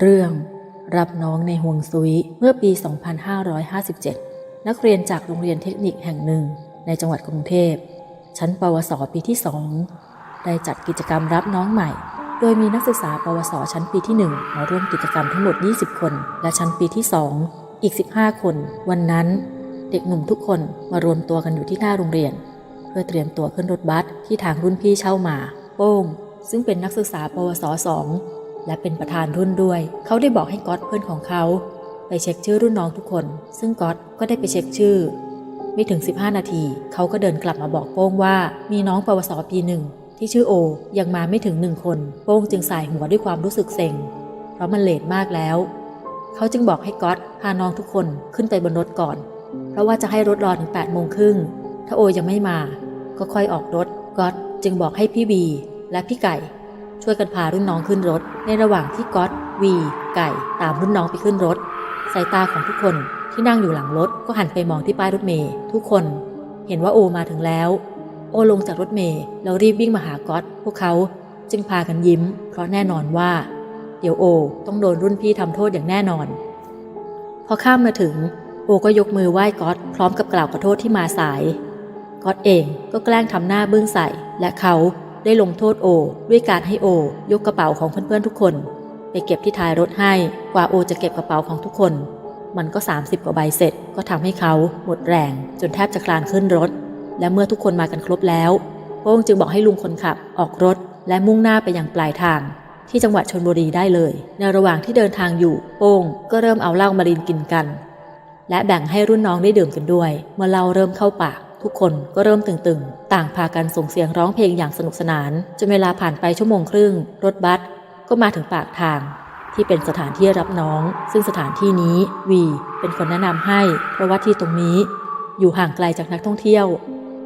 เรื่อง รับน้องในห่วงซุยเมื่อปี 2557 นักเรียนจากโรงเรียนเทคนิคแห่งหนึ่ง ในจังหวัดกรุงเทพ ชั้นปวสปีที่2ได้จัดกิจกรรมรับน้องใหม่ โดยมีนักศึกษาปวสชั้นปีที่ 1 มาร่วมกิจกรรมทั้งหมด 20 คน และชั้นปีที่ 2 อีก 15 คน วันนั้นเด็กหนุ่มทุกคนมารวมตัวกันอยู่ที่หน้าโรงเรียน เพื่อเตรียมตัวขึ้นรถบัสที่ทางรุ่นพี่เช่ามา โป้ง ซึ่งเป็นนักศึกษาปวสสอง และเป็นประธานรุ่นด้วย เขาได้บอกให้ก๊อตเพื่อนของเขา ไปเช็คชื่อรุ่นน้องทุกคน ซึ่งก๊อตก็ได้ไปเช็คชื่อ ไม่ถึง 15 นาที เขาก็เดินกลับมาบอกโป้งว่า มีน้องปวสปีหนึ่งที่ชื่อโอ ยังมาไม่ถึงหนึ่งคน โป้งจึงสายหัวด้วยความรู้สึกเซ็ง เพราะมันเลทมากแล้ว เขาจึงบอกให้ก๊อตพาน้องทุกคนขึ้นไปบนรถก่อน เพราะว่าจะให้รถรอถึง8โมงครึ่งถ้าโอยังไม่มา ก็ค่อยออกรถก๊อตจึงบอกให้พี่บีและพี่ไก่ ช่วยกันพารุ่นน้องขึ้นรถ ในระหว่างที่ก๊อตวี ไก่ ตามรุ่นน้องไปขึ้นรถ สายตาของทุกคนที่นั่งอยู่หลังรถก็หันไปมองที่ป้ายรถเมย์ทุกคน เห็นว่าโอมาถึงแล้ว โอลงจากรถเมย์แล้วรีบวิ่งมาหาก๊อตพวกเขาจึงพากันยิ้ม เพราะแน่นอนว่า เดี๋ยวโอต้องโดนรุ่นพี่ทำโทษอย่างแน่นอน พอข้ามมาถึง โอก็ยกมือไหว้ก๊อตพร้อมกับกล่าวขอโทษที่มาสาย ก๊อตเองก็แกล้งทำหน้าเบึ้งใส่และเขา ได้ลงโทษโอ ด้วยการให้โอ ยกกระเป๋าของเพื่อนๆทุกคน ไปเก็บที่ท้ายรถให้กว่าโอจะเก็บกระเป๋าของทุกคน มันก็ 30 กว่าใบเสร็จ ก็ทำให้เขาหมดแรง จนแทบจะคลานขึ้นรถ และเมื่อทุกคนมากันครบแล้วโป้งจึงบอกให้ลุงคนขับออกรถ และมุ่งหน้าไปยังปลายทาง ที่จังหวัดชนบุรีได้เลย ในระหว่างที่เดินทางอยู่ โป้งก็เริ่มเอาเหล้ามารินกินกัน และแบ่งให้รุ่นน้องได้ดื่มกันด้วย เมื่อเราเริ่มเข้าปาก ทุกคนก็เริ่มตึงๆ ต่างพากันส่งเสียงร้องเพลงอย่างสนุกสนาน จนเวลาผ่านไปชั่วโมงครึ่ง รถบัสก็มาถึงปากทาง ที่เป็นสถานที่รับน้อง ซึ่งสถานที่นี้วีเป็นคนแนะนำให้ เพราะว่าที่ตรงนี้ อยู่ห่างไกลจากนักท่องเที่ยว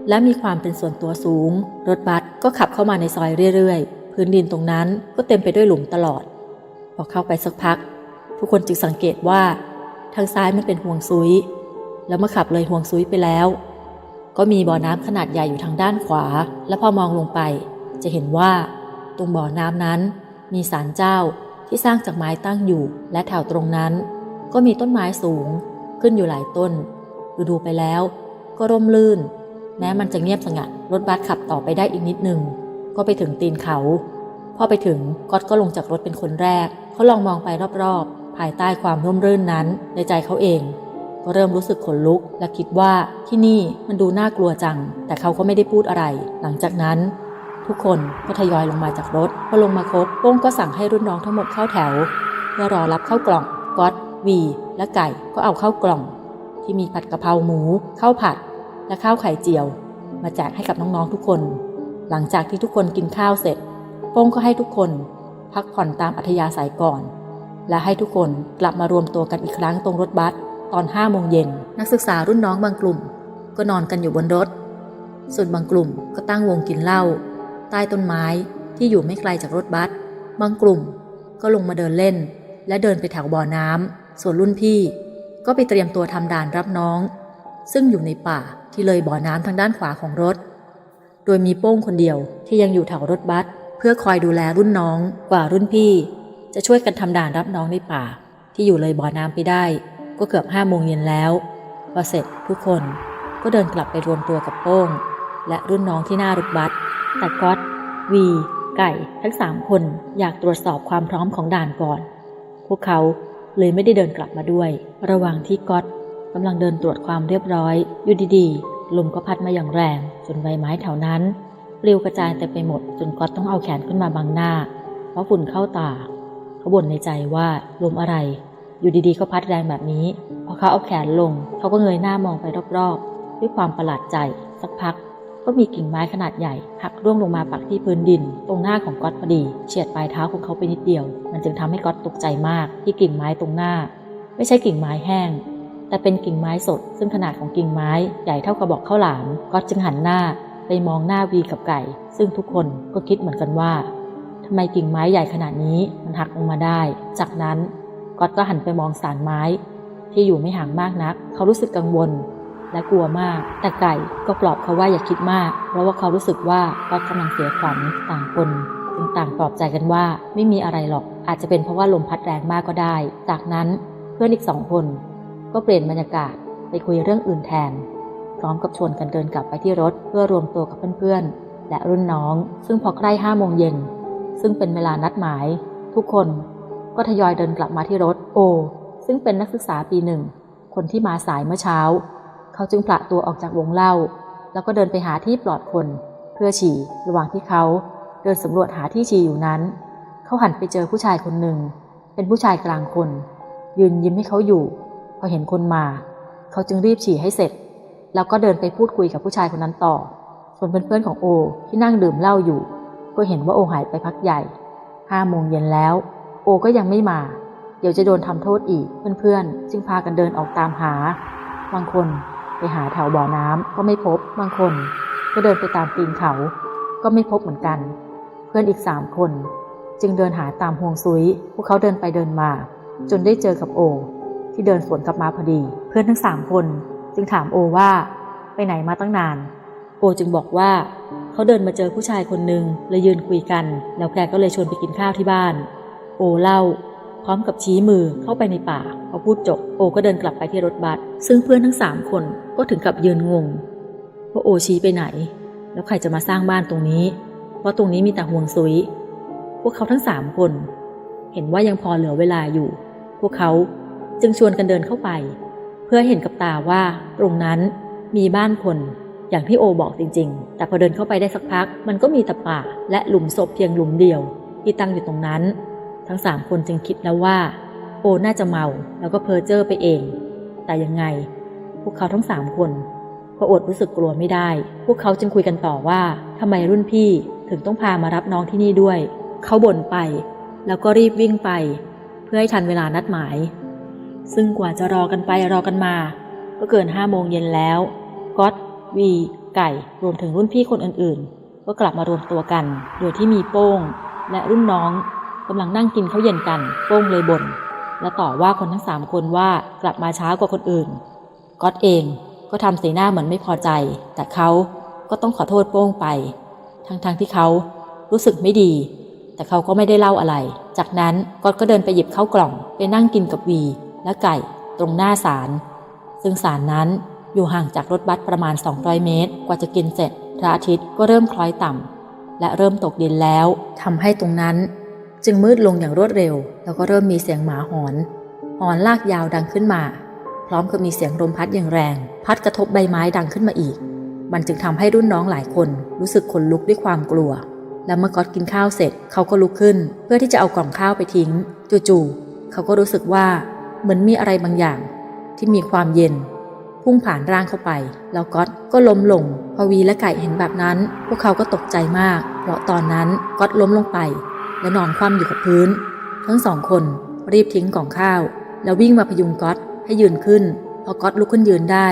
และมีความเป็นส่วนตัวสูง รถบัสก็ขับเข้ามาในซอยเรื่อยๆ พื้นดินตรงนั้นก็เต็มไปด้วยหลุมตลอด พอเข้าไปสักพัก ทุกคนจึงสังเกตว่า ทางซ้ายมันเป็นห่วงซุย แล้วเมื่อขับเลยห่วงซุยไปแล้ว ก็มีบ่อน้ำขนาดใหญ่อยู่ทางด้านขวา และพอมองลงไป จะเห็นว่า ตรงบ่อน้ำนั้น มีศาลเจ้าที่สร้างจากไม้ตั้งอยู่ และแถวตรงนั้น ก็มีต้นไม้สูง ขึ้นอยู่หลายต้น ดูดูๆไปแล้ว ก็ร่มรื่น แม้มันจะเงียบสงัดรถบัสขับต่อไปได้อีกนิดหนึ่งก็ไปถึงตีนเขาพอไปถึงก๊อตก็ลงจากรถเป็นคนแรก เขาลองมองไปรอบๆ ภายใต้ความร่มรื่นนั้น ในใจเขาเอง ก็เริ่มรู้สึกขนลุก และคิดว่าที่นี่มันดูน่ากลัวจัง แต่เขาก็ไม่ได้พูดอะไร หลังจากนั้น ทุกคนก็ทยอยลงมาจากรถพอลงมาครบโป้งก็สั่งให้รุ่นน้องทั้งหมดเข้าแถว เพื่อรอรับเข้ากล่องก๊อตวีและไก่ก็เอาเข้ากล่อง ที่มีผัดกะเพราหมูข้าวผัด และข้าวไข่เจียว มาแจกให้กับน้องๆทุกคน หลังจากที่ทุกคนกินข้าวเสร็จโป้งก็ให้ทุกคนพักผ่อนตามอัธยาศัยก่อน และให้ทุกคนกลับมารวมตัวกันอีกครั้งตรงรถบัส ตอน5โมงเย็นนักศึกษารุ่นน้องบางกลุ่ม ก็นอนกันอยู่บนรถ ส่วนบางกลุ่มก็ตั้งวงกินเหล้าใต้ต้นไม้ที่อยู่ไม่ไกลจากรถบัส บางกลุ่มก็ลงมาเดินเล่น และเดินไปแถวบ่อน้ำส่วนรุ่นพี่ ก็ไปเตรียมตัวทำด่านรับน้อง ซึ่งอยู่ในป่าที่เลยบ่อน้ำทางด้านขวาของรถ โดยมีโป้งคนเดียวที่ยังอยู่แถวรถบัสเพื่อคอยดูแลรุ่นน้องกว่ารุ่นพี่ จะช่วยกันทำด่านรับน้องในป่า ที่อยู่เลยบ่อน้ำไปได้ ก็เกือบห้าโมงเย็นแล้ว พอเสร็จทุกคนก็เดินกลับไปรวมตัวกับโป้ง และรุ่นน้องที่หน้ารถบัสแต่ก๊อตวี ไก่ ทั้งสามคนอยากตรวจสอบความพร้อมของด่านก่อน พวกเขาเลยไม่ได้เดินกลับมาด้วย ระหว่างที่ก๊อตกำลังเดินตรวจความเรียบร้อย อยู่ดีๆ ลมก็พัดมาอย่างแรง จนใบไม้แถวนั้นปลิวกระจายเต็มไปหมด จนก๊อตต้องเอาแขนขึ้นมาบังหน้า เพราะฝุ่นเข้าตาเขาบ่นในใจว่าลมอะไร อยู่ดีๆก็พัดแรงแบบนี้ พอเขาเอาแขนลง เขาก็เงยหน้ามองไปรอบๆ ด้วยความประหลาดใจ สักพัก ก็มีกิ่งไม้ขนาดใหญ่ หักร่วงลงมาปักที่พื้นดิน ตรงหน้าของก๊อตพอดี เฉียดปลายเท้าของเขาไปนิดเดียว มันจึงทำให้ก๊อตตกใจมาก ที่กิ่งไม้ตรงหน้า ไม่ใช่กิ่งไม้แห้ง แต่เป็นกิ่งไม้สด ซึ่งขนาดของกิ่งไม้ใหญ่เท่ากระบอกข้าวหลาม ก๊อตจึงหันหน้า ไปมองหน้าวีกับไก่ ซึ่งทุกคนก็คิดเหมือนกันว่าทำไมกิ่งไม้ใหญ่ขนาดนี้มันหักลงมาได้ จากนั้น ก๊อตก็หันไปมองสารไม้ ที่อยู่ไม่ห่างมากนัก เขารู้สึกกังวล และกลัวมาก แต่ไก่ก็ปลอบเขาว่าอย่าคิดมาก เพราะว่าเขารู้สึกว่าก๊อตกำลังเสียขวัญต่างคนจึงต่างปลอบใจกันว่าไม่มีอะไรหรอก อาจจะเป็นเพราะว่าลมพัดแรงมากก็ได้ จากนั้นเพื่อนอีกสองคน ก็เปลี่ยนบรรยากาศไปคุยเรื่องอื่นแทน พร้อมกับชวนกันเดินกลับไปที่รถเพื่อรวมตัวกับเพื่อนๆและรุ่นน้อง ซึ่งพอใกล้ห้าโมงเย็นซึ่งเป็นเวลานัดหมาย ทุกคน ก็ทยอยเดินกลับมาที่รถโอ ซึ่งเป็นนักศึกษาปีหนึ่ง คนที่มาสายเมื่อเช้า เขาจึงผละตัวออกจากวงเล่า แล้วก็เดินไปหาที่ปลอดคน เพื่อฉี่ระหว่างที่เขาเดินสำรวจหาที่ฉี่อยู่นั้น เขาหันไปเจอผู้ชายคนหนึ่ง เป็นผู้ชายกลางคน ยืนยิ้มให้เขาอยู่ พอเห็นคนมา เขาจึงรีบฉี่ให้เสร็จ แล้วก็เดินไปพูดคุยกับผู้ชายคนนั้นต่อ ส่วนเพื่อนๆของโอที่นั่งดื่มเหล้าอยู่ ก็เห็นว่าโอหายไปพักใหญ่ห้าโมงเย็นแล้ว โอก็ยังไม่มา เดี๋ยวจะโดนทำโทษอีก เพื่อนๆ จึงพากันเดินออกตามหา บางคนไปหาแถวบ่อน้ำก็ไม่พบ บางคน ก็เดินไปตามตีนเขา ก็ไม่พบเหมือนกัน เพื่อนอีกสามคน จึงเดินหาตามห่วงซุย พวกเขาเดินไปเดินมา จนได้เจอกับโอ ที่เดินสวนกลับมาพอดี เพื่อนทั้งสามคน จึงถามโอว่า ไปไหนมาตั้งนาน โอจึงบอกว่าเขาเดินมาเจอผู้ชายคนหนึ่งเลยยืนคุยกัน แล้วแกก็เลยชวนไปกินข้าวที่บ้าน โอเล่า พร้อมกับชี้มือเข้าไปในป่าพอพูดจบโอก็เดินกลับไปที่รถบัสซึ่งเพื่อนทั้งสามคนก็ถึงกับยืนงงว่าโอชี้ไปไหน แล้วใครจะมาสร้างบ้านตรงนี้ เพราะตรงนี้มีแต่ห่วงซุย พวกเขาทั้งสามคน เห็นว่ายังพอเหลือเวลาอยู่ พวกเขาจึงชวนกันเดินเข้าไป เพื่อเห็นกับตาว่าตรงนั้นมีบ้านคนอย่างที่โอบอกจริง ๆ แต่พอเดินเข้าไปได้สักพัก มันก็มีแต่ป่าและหลุมศพเพียงหลุมเดียว ที่ตั้งอยู่ตรงนั้น ทั้งสามคนจึงคิดแล้วว่า โอน่าจะเมาแล้วก็เพ้อเจ้อไปเอง แต่ยังไง พวกเขาทั้งสามคนก็อดรู้สึกกลัวไม่ได้ พวกเขาจึงคุยกันต่อว่าทำไมรุ่นพี่ถึงต้องพามารับน้องที่นี่ด้วย เขาบ่นไป แล้วก็รีบวิ่งไป เพื่อให้ทันเวลานัดหมาย ซึ่งกว่าจะรอกันไปรอกันมา ก็เกินห้าโมงเย็นแล้วก๊อตวีไก่ รวมถึงรุ่นพี่คนอื่นๆ ก็กลับมารวมตัวกัน โดยที่มีโป้ง และรุ่นน้อง กำลังนั่งกินข้าวเย็นกันโป้งเลยบ่นและต่อว่าคนทั้งสามคนว่ากลับมาช้ากว่าคนอื่นก๊อตเองก็ทำสีหน้าเหมือนไม่พอใจ แต่เขาก็ต้องขอโทษโป้งไป ทั้งๆทที่เขารู้สึกไม่ดี แต่เขาก็ไม่ได้เล่าอะไร จากนั้นก๊อตก็เดินไปหยิบข้าวกล่องไปนั่งกินกับวี และไก่ตรงหน้าศาลซึ่งศาลนั้นอยู่ห่างจากรถบัสประมาณ 200 เมตร กว่าจะกินเสร็จพระอาทิตย์ก็เริ่มคล้อยต่ำและเริ่มตกดินแล้วทำให้ตรงนั้น จึงมืดลงอย่างรวดเร็ว แล้วก็เริ่มมีเสียงหมาหอน หอนลากยาวดังขึ้นมา พร้อมกับมีเสียงลมพัดอย่างแรง พัดกระทบใบไม้ดังขึ้นมาอีก มันจึงทำให้รุ่นน้องหลายคน รู้สึกขนลุกด้วยความกลัว และเมื่อก๊อตกินข้าวเสร็จเขาก็ลุกขึ้น เพื่อที่จะเอากล่องข้าวไปทิ้ง จู่ๆเขาก็รู้สึกว่าเหมือนมีอะไรบางอย่าง ที่มีความเย็น พุ่งผ่านร่างเข้าไป แล้วก๊อตก็ล้มลงพอวีและไก่เห็นแบบนั้น พวกเขาก็ตกใจมาก เพราะตอนนั้นก๊อตล้มลงไป และนอนคว่ำอยู่กับพื้น ทั้งสองคนรีบทิ้งกล่องข้าว แล้ววิ่งมาพยุงก๊อตให้ยืนขึ้น พอก๊อตลุกขึ้นยืนได้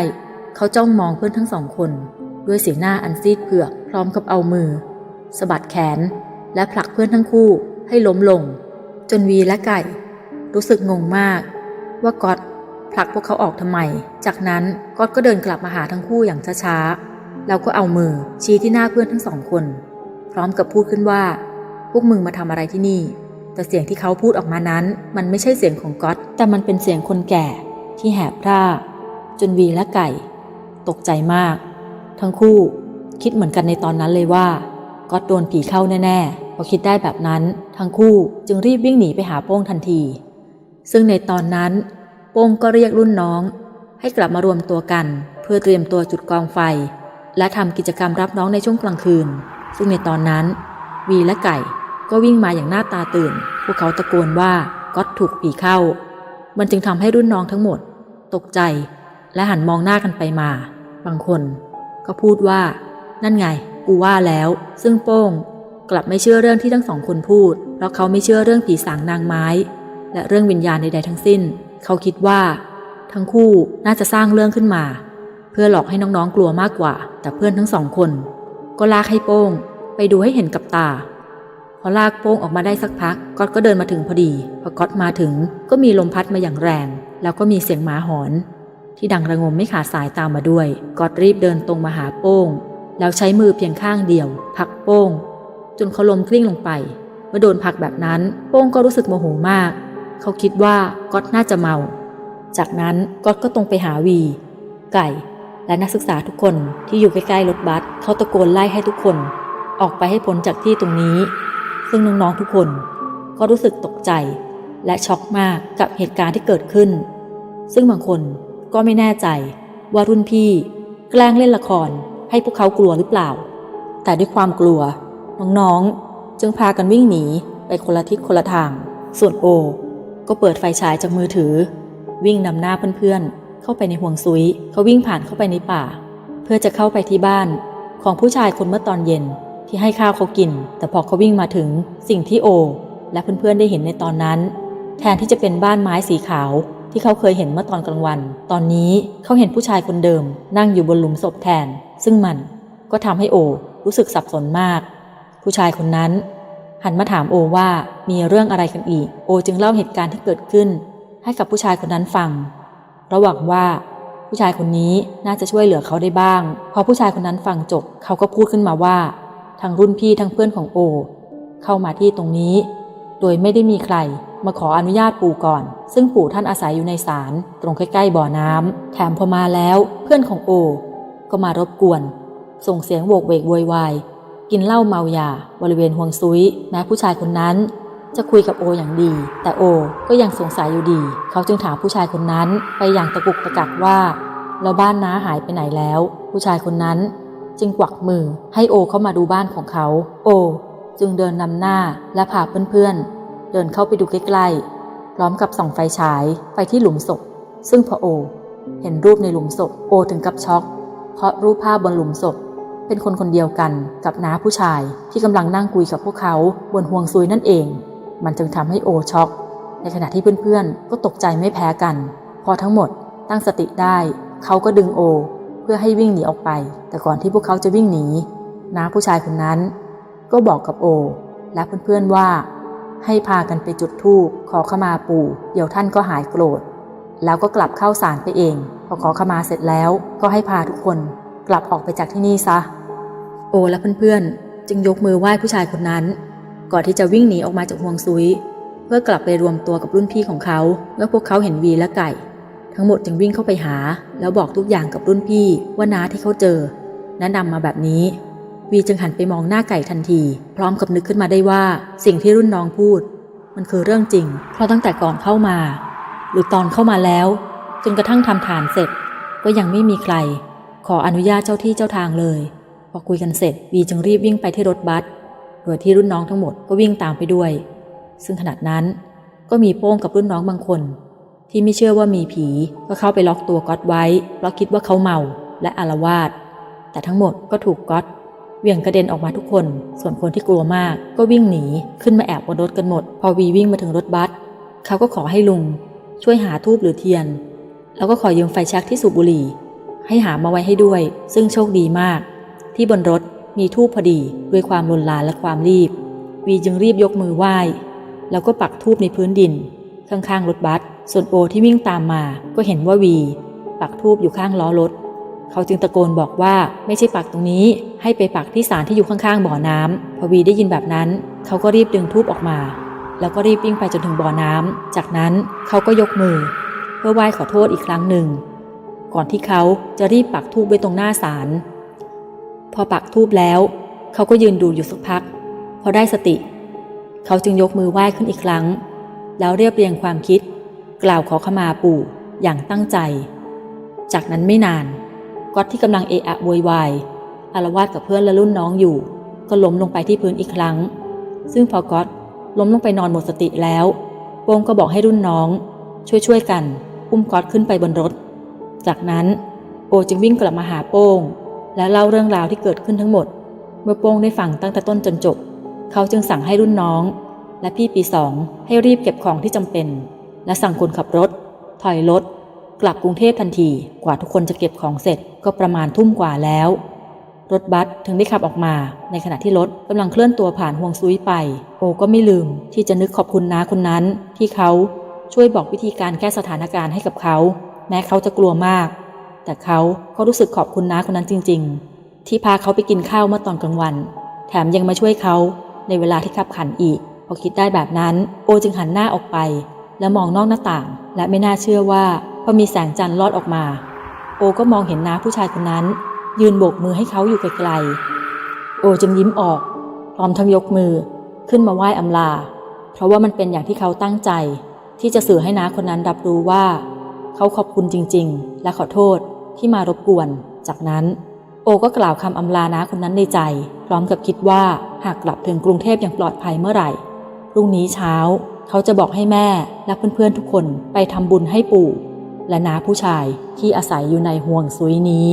เขาจ้องมองเพื่อนทั้งสองคน ด้วยสีหน้าอันซีดเผือกพร้อมกับเอามือสะบัดแขน และผลักเพื่อนทั้งคู่ให้ล้มลง จนวีและไก่ รู้สึกงงมาก ว่าก๊อตผลักพวกเขาออกทำไม จากนั้นก๊อตก็เดินกลับมาหาทั้งคู่อย่างช้าๆแล้วก็เอามือชี้ที่หน้าเพื่อนทั้งสองคน พร้อมกับพูดขึ้นว่า พวกมึงมาทำอะไรที่นี่ แต่เสียงที่เขาพูดออกมานั้น มันไม่ใช่เสียงของก๊อตแต่มันเป็นเสียงคนแก่ที่แหบพร่าจนวีและไก่ ตกใจมาก ทั้งคู่คิดเหมือนกันในตอนนั้นเลยว่าก๊อตโดนผีเข้าแน่ๆ พอคิดได้แบบนั้น ทั้งคู่จึงรีบวิ่งหนีไปหาโป้งทันที ซึ่งในตอนนั้น โป้งก็เรียกรุ่นน้อง ให้กลับมารวมตัวกัน เพื่อเตรียมตัวจุดกองไฟ และทำกิจกรรมรับน้องในช่วงกลางคืน ซึ่งในตอนนั้น วีและไก่ ก็วิ่งมาอย่างหน้าตาตื่น พวกเขาตะโกนว่าก๊อตถูกผีเข้า มันจึงทำให้รุ่นน้องทั้งหมด ตกใจและหันมองหน้ากันไปมา บางคน ก็พูดว่า นั่นไง กูว่าแล้ว ซึ่งโป้ง กลับไม่เชื่อเรื่องที่ทั้งสองคนพูด เพราะเขาไม่เชื่อเรื่องผีสางนางไม้ และเรื่องวิญญาณใดๆทั้งสิ้น เขาคิดว่า ทั้งคู่น่าจะสร้างเรื่องขึ้นมา เพื่อหลอกให้น้องๆกลัวมากกว่า แต่เพื่อนทั้งสองคน ก็ลากให้โป้ง ไปดูให้เห็นกับตา พอลากโป้งออกมาได้สักพักก๊อตก็เดินมาถึงพอดี พอก๊อตมาถึงก็มีลมพัดมาอย่างแรง แล้วก็มีเสียงหมาหอน ที่ดังระงมไม่ขาดสายตามมาด้วยก๊อตรีบเดินตรงมาหาโป้ง แล้วใช้มือเพียงข้างเดียวผลักโป้ง จนเขาลมกลิ้งลงไป เมื่อโดนผักแบบนั้น โป้งก็รู้สึกโมโหมาก เขาคิดว่าก๊อตน่าจะเมา จากนั้นก๊อตก็ตรงไปหาวี ไก่และนักศึกษาทุกคนที่อยู่ใกล้ๆรถบัสเขาตะโกนไล่ให้ทุกคน ออกไปให้พ้นจากที่ตรงนี้ ซึ่งน้องๆทุกคนก็รู้สึกตกใจ และช็อกมากกับเหตุการณ์ที่เกิดขึ้น ซึ่งบางคนก็ไม่แน่ใจว่ารุ่นพี่แกล้งเล่นละครให้พวกเขากลัวหรือเปล่า แต่ด้วยความกลัว น้องๆ จึงพากันวิ่งหนีไปคนละทิศคนละทาง ส่วนโอ ก็เปิดไฟฉายจากมือถือ วิ่งนำหน้าเพื่อนๆ เข้าไปในห่วงซุยเขาวิ่งผ่านเข้าไปในป่า เพื่อจะเข้าไปที่บ้านของผู้ชายคนเมื่อตอนเย็น ที่ให้ข้าวเขากิน แต่พอเขาวิ่งมาถึงสิ่งที่โอ และเพื่อนๆได้เห็นในตอนนั้น แทนที่จะเป็นบ้านไม้สีขาวที่เขาเคยเห็นเมื่อตอนกลางวัน ตอนนี้เขาเห็นผู้ชายคนเดิม นั่งอยู่บนหลุมศพแทน ซึ่งมันก็ทำให้โอ รู้สึกสับสนมาก ผู้ชายคนนั้น หันมาถามโอว่ามีเรื่องอะไรกันอีก โอจึงเล่าเหตุการณ์ที่เกิดขึ้น ให้กับผู้ชายคนนั้นฟัง ระหวังว่าผู้ชายคนนี้น่าจะช่วยเหลือเขาได้บ้าง พอผู้ชายคนนั้นฟังจบ เขาก็พูดขึ้นมาว่า ทั้งรุ่นพี่ทั้งเพื่อนของโอ เข้ามาที่ตรงนี้ โดยไม่ได้มีใครมาขออนุญาตปู่ก่อน ซึ่งปู่ท่านอาศัยอยู่ในศาลตรงใกล้ๆบ่อน้ำแถมพอมาแล้วเพื่อนของโอ ก็มารบกวน ส่งเสียงโวกเวกโวยวายกินเหล้าเมายาบริเวณห่วงซุยแม้ผู้ชายคนนั้น จะคุยกับโออย่างดี แต่โอก็ยังสงสัยอยู่ดี เขาจึงถามผู้ชายคนนั้นไปอย่างตะกุกตะกักว่าแล้วบ้านน้าหายไปไหนแล้ว ผู้ชายคนนั้น จึงกวักมือให้โอเข้ามาดูบ้านของเขา โอ จึงเดินนำหน้าและพาเพื่อนๆ เดินเข้าไปดูใกล้ๆ พร้อมกับส่องไฟฉายไปที่หลุมศพ ซึ่งพอโอ เห็นรูปในหลุมศพโอถึงกับช็อก เพราะรูปภาพบนหลุมศพ เป็นคนคนเดียวกันกับน้าผู้ชายที่กำลังนั่งคุยกับพวกเขาบนห่วงซุยนั่นเอง มันจึงทำให้โอช็อก ในขณะที่เพื่อนๆ ก็ตกใจไม่แพ้กัน พอทั้งหมดตั้งสติได้ เขาก็ดึงโอ พื่อให้วิ่งหนีออกไป แต่ก่อนที่พวกเขาจะวิ่งหนีน้าผู้ชายคนนั้น ก็บอกกับโอ และเพื่อนๆว่า ให้พากันไปจุดธูปขอขมาปู่ เดี๋ยวท่านก็หายโกรธ แล้วก็กลับเข้าศาลไปเอง พอขอขมาเสร็จแล้วก็ให้พาทุกคนกลับออกไปจากที่นี่ซะ โอและเพื่อนๆ จึงยกมือไหว้ผู้ชายคนนั้น ก่อนที่จะวิ่งหนีออกมาจากห่วงซุย เพื่อกลับไปรวมตัวกับรุ่นพี่ของเขาเมื่อพวกเขาเห็นวีและไก่ ทั้งหมดจึงวิ่งเข้าไปหา แล้วบอกทุกอย่างกับรุ่นพี่ว่าน้าที่เขาเจอแนะนำมาแบบนี้ วีจึงหันไปมองหน้าไก่ทันที พร้อมกับนึกขึ้นมาได้ว่าสิ่งที่รุ่นน้องพูด มันคือเรื่องจริง เพราะตั้งแต่ก่อนเข้ามา หรือตอนเข้ามาแล้ว จนกระทั่งทำฐานเสร็จ ก็ยังไม่มีใคร ขออนุญาตเจ้าที่เจ้าทางเลย พอคุยกันเสร็จ วีจึงรีบวิ่งไปที่รถบัสโดยที่รุ่นน้องทั้งหมดก็วิ่งตามไปด้วย ซึ่งขณะนั้นก็มีโป้งกับรุ่นน้องบางคน ที่ไม่เชื่อว่ามีผี ก็เข้าไปล็อกตัวก๊อตไว้ เพราะคิดว่าเขาเมาและอารวาสแต่ทั้งหมดก็ถูกก๊อตเหวี่ยงกระเด็นออกมาทุกคน ส่วนคนที่กลัวมากก็วิ่งหนีขึ้นมาแอบบนรถกันหมด พอวีวิ่งมาถึงรถบัสเขาก็ขอให้ลุง ช่วยหาทูบหรือเทียน แล้วก็ขอยืมไฟแช็กที่สูบบุหรี่ ให้หามาไว้ให้ด้วย ซึ่งโชคดีมาก ที่บนรถมีทูบพอดีด้วยความลนลานและความรีบ วีจึงรีบยกมือไหว้ แล้วก็ปักทูบในพื้นดิน ข้างๆรถบัสส่วนโอที่วิ่งตามมาก็เห็นว่าวีปักทูบอยู่ข้างล้อรถ เขาจึงตะโกนบอกว่าไม่ใช่ปักตรงนี้ ให้ไปปักที่ศาลที่อยู่ข้างๆบ่อน้ำพอวีได้ยินแบบนั้น เขาก็รีบดึงทูบออกมา แล้วก็รีบวิ่งไปจนถึงบ่อน้ำจากนั้นเขาก็ยกมือ เพื่อไหว้ขอโทษอีกครั้งหนึ่ง ก่อนที่เขาจะรีบปักทูบไว้ตรงหน้าศาลพอปักทูบแล้ว เขาก็ยืนดูอยู่สักพัก พอได้สติ เขาจึงยกมือไหว้ขึ้นอีกครั้ง แล้วเรียบเรียงความคิด กล่าวขอขมาปู่อย่างตั้งใจ จากนั้นไม่นานก๊อตที่กำลังเอะอะโวยวายอารวาสกับเพื่อนและรุ่นน้องอยู่ ก็ล้มลงไปที่พื้นอีกครั้ง ซึ่งพอก๊อตล้มลงไปนอนหมดสติแล้วโป้งก็บอกให้รุ่นน้อง ช่วยๆกันอุ้มก๊อตขึ้นไปบนรถ จากนั้นโอจึงวิ่งกลับมาหาโป้ง และเล่าเรื่องราวที่เกิดขึ้นทั้งหมด เมื่อโป้งได้ฟังตั้งแต่ต้นจนจบ เขาจึงสั่งให้รุ่นน้อง และพี่ปีสองให้รีบเก็บของที่จำเป็น และสั่งคนขับรถ ถอยรถ กลับกรุงเทพทันทีกว่าทุกคนจะเก็บของเสร็จก็ประมาณทุ่มกว่าแล้ว รถบัสถึงได้ขับออกมา ในขณะที่รถกำลังเคลื่อนตัวผ่านห่วงซุยไป โอก็ไม่ลืมที่จะนึกขอบคุณน้าคนนั้น ที่เขาช่วยบอกวิธีการแก้สถานการณ์ให้กับเขา แม้เขาจะกลัวมาก แต่เขาก็รู้สึกขอบคุณน้าคนนั้นจริง ๆ ที่พาเขาไปกินข้าวเมื่อตอนกลางวัน แถมยังมาช่วยเขาในเวลาที่ขับขันอีก พอคิดได้แบบนั้น โอจึงหันหน้าออกไป และมองนอกหน้าต่าง และไม่น่าเชื่อว่า พอมีแสงจันทร์ลอดออกมา โอก็มองเห็นน้าผู้ชายคนนั้น ยืนโบกมือให้เขาอยู่ไกลๆโอจึงยิ้มออกพร้อมทั้งยกมือขึ้นมาไหว้อำลา เพราะว่ามันเป็นอย่างที่เขาตั้งใจ ที่จะสื่อให้น้าคนนั้นรับรู้ว่า เขาขอบคุณจริง ๆ และขอโทษที่มารบกวน จากนั้น โอก็กล่าวคำอำลาน้าคนนั้นในใจ พร้อมกับคิดว่าหากกลับถึงกรุงเทพอย่างปลอดภัยเมื่อไหร่ พรุ่งนี้เช้า เขาจะบอกให้แม่และเพื่อนๆทุกคนไปทำบุญให้ปู่ และน้าผู้ชายที่อาศัยอยู่ในห่วงซุยนี้